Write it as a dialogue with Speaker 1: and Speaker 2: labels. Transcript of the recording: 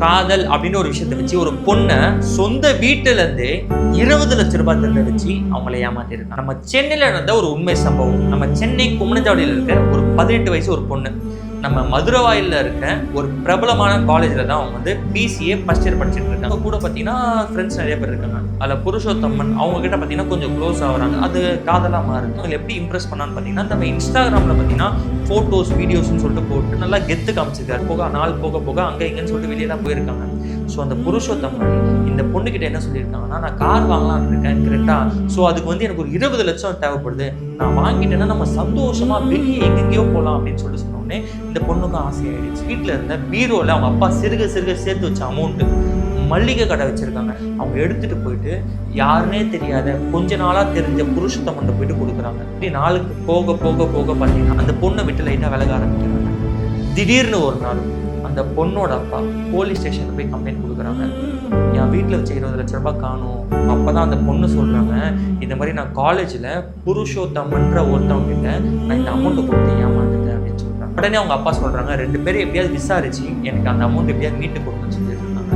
Speaker 1: காதல் அப்படின்னு ஒரு விஷயத்தை வச்சு ஒரு பொண்ணை சொந்த வீட்டுல இருந்து இருபது லட்ச ரூபாய் திருட வச்சு அவங்கள ஏமாத்திருக்காங்க. நம்ம சென்னையில நடந்த ஒரு உண்மை சம்பவம். நம்ம சென்னை குமணஞ்சாவடியில் இருக்க ஒரு பதினெட்டு வயசு ஒரு பொண்ணு. நம்ம மதுரவாயில் இருக்க ஒரு பிரபலமான காலேஜில் தான் அவங்க வந்து பிசிஏ ஃபஸ்ட் இயர் படிச்சுட்டு இருக்காங்க. அவங்க கூட பார்த்தீங்கன்னா ஃப்ரெண்ட்ஸ் நிறைய பேர் இருக்காங்க. அதில் புருஷோத்தம்மன் அவங்க கிட்ட பார்த்தீங்கன்னா கொஞ்சம் க்ளோஸ் ஆகிறாங்க. அது காதலாக மாறுது. அவங்க எப்படி இம்ப்ரெஸ் பண்ணான்னு பார்த்தீங்கன்னா நம்ம இன்ஸ்டாகிராமில் பார்த்தீங்கன்னா ஃபோட்டோஸ் வீடியோஸ்னு சொல்லிட்டு போட்டு நல்லா கெத்து காமிச்சிருக்காரு. போக நாள் போக போக அங்கே இங்கேன்னு சொல்லிட்டு தான் போயிருக்காங்க. ஸோ அந்த புருஷோத்தம் இந்த பொண்ணுக்கிட்ட என்ன சொல்லியிருக்காங்கன்னா நான் கார் வாங்கலாம்னு இருக்கேன் கரெக்டாக ஸோ அதுக்கு வந்து எனக்கு ஒரு இருபது லட்சம் தேவைப்படுது. நான் வாங்கிட்டேன்னா நம்ம சந்தோஷமாக வெளியே எங்கெங்கேயோ போகலாம் அப்படின்னு சொல்லிட்டு சொன்னோடனே இந்த பொண்ணுக்கும் ஆசையாயிடுச்சு. வீட்டில் இருந்த பீரோவில் அவங்க அப்பா சிறுக சிறுக சேர்த்து வச்ச அமௌண்ட்டு மல்லிகை கடை வச்சுருக்காங்க. அவங்க எடுத்துகிட்டு போயிட்டு யாருனே தெரியாத கொஞ்ச நாளாக தெரிஞ்ச புருஷத்தம்மன் போயிட்டு கொடுக்குறாங்க. இப்படி நாளுக்கு போக போக போக பார்த்தீங்கன்னா அந்த பொண்ணை விட்டு லைட்டாக விலக ஆரம்பிக்கிறாங்க. திடீர்னு ஒரு நாள் அந்த பொண்ணோட அப்பா போலீஸ் ஸ்டேஷனுக்கு போய் கம்ப்ளைண்ட் கொடுக்குறாங்க. என் வீட்டில் வச்ச இருபது லட்ச ரூபாய் காணும். அப்போ தான் அந்த பொண்ணு சொல்கிறாங்க இந்த மாதிரி நான் காலேஜில் புருஷோத்தம்ன்ற ஒருத்தவங்க நான் இந்த அமௌண்ட்டை கொடுத்து ஏமாந்துட்டேன் அப்படின்னு சொல்கிறாங்க உடனே அவங்க அப்பா சொல்கிறாங்க ரெண்டு பேரும் எப்படியாவது விசாரிச்சு எனக்கு அந்த அமௌண்ட் எப்படியாவது மீட்டு கொடுங்கன்னு சொல்லி